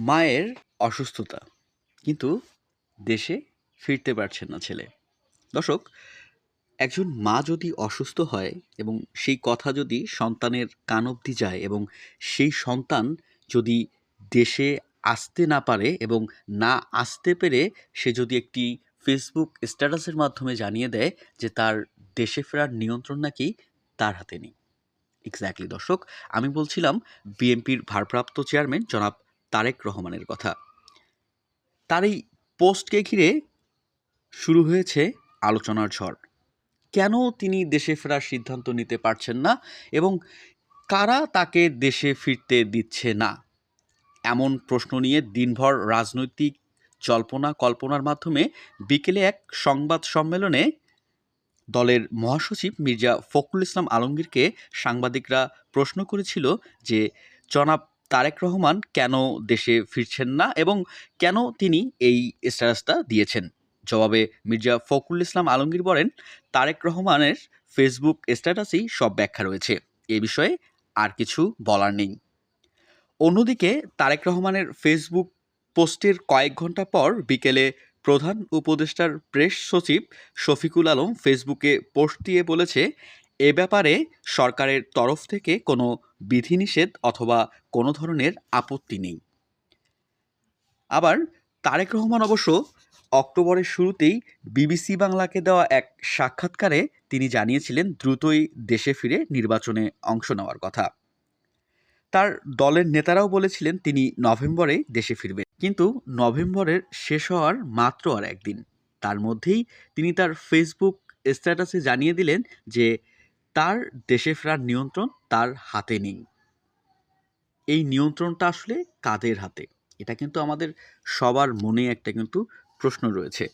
মায়ের অসুস্থতা। কিন্তু দেশে ফিরতে পারছেন না ছেলে। দর্শক, একজন মা যদি অসুস্থ হয় এবং সেই কথা যদি সন্তানের কান অবধি যায় এবং সেই সন্তান যদি দেশে আসতে না পারে এবং না আসতে পেরে সে যদি একটি ফেসবুক স্ট্যাটাসের মাধ্যমে জানিয়ে দেয় যে তার দেশে ফেরার নিয়ন্ত্রণ নাকি তার হাতে নেই। এক্স্যাক্টলি দর্শক, আমি বলছিলাম বিএনপির ভারপ্রাপ্ত চেয়ারম্যান জনাব তারেক রহমানের কথা। তার এই পোস্টকে ঘিরে শুরু হয়েছে আলোচনার ঝড়। কেন তিনি দেশে ফেরার সিদ্ধান্ত নিতে পারছেন না এবং কারা তাকে দেশে ফিরতে দিচ্ছে না? এমন প্রশ্ন নিয়ে দিনভর রাজনৈতিক জল্পনা কল্পনার মাধ্যমে বিকেলে এক সংবাদ সম্মেলনে দলের মহাসচিব মির্জা ফখরুল ইসলাম আলমগীরকে সাংবাদিকরা প্রশ্ন করেছিল যে, জনাব তারেক রহমান কেন দেশে ফিরছেন না এবং কেন তিনি এই স্ট্যাটাসটা দিয়েছেন? জবাবে মির্জা ফখরুল ইসলাম আলমগীর বলেন, তারেক রহমানের ফেসবুক স্ট্যাটাসেই সব ব্যাখ্যা রয়েছে। এ বিষয়ে আর কিছু বলার নেই। অন্যদিকে, তারেক রহমানের ফেসবুক পোস্টের কয়েক ঘণ্টা পর বিকেলে প্রধান উপদেষ্টার প্রেস সচিব শফিকুল আলম ফেসবুকে পোস্ট দিয়ে বলেছে এ ব্যাপারে সরকারের তরফ থেকে কোনো বিধিনিষেধ অথবা কোনো ধরনের আপত্তি নেই। আবার তারেক রহমান অবশ্য অক্টোবরের শুরুতেই বিবিসি বাংলাকে দেওয়া এক সাক্ষাৎকারে তিনি জানিয়েছিলেন দ্রুতই দেশে ফিরে নির্বাচনে অংশ নেওয়ার কথা। তার দলের নেতারাও বলেছিলেন তিনি নভেম্বরে দেশে ফিরবেন। কিন্তু নভেম্বরের শেষ হওয়ার মাত্র আর একদিন। তার মধ্যেই তিনি তার ফেসবুক স্ট্যাটাসে জানিয়ে দিলেন যে তার দেশে ফেরার নিয়ন্ত্রণ তার হাতে নেই। এই নিয়ন্ত্রণটা আসলে কাদের হাতে? এটা কিন্তু আমাদের সবার মনে একটা কিন্তু প্রশ্ন রয়েছে।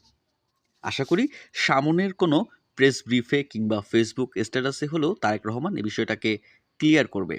আশা করি সামনের কোনো প্রেস ব্রিফে কিংবা ফেসবুক স্ট্যাটাসে হলেও তারেক রহমান এ বিষয়টাকে ক্লিয়ার করবে।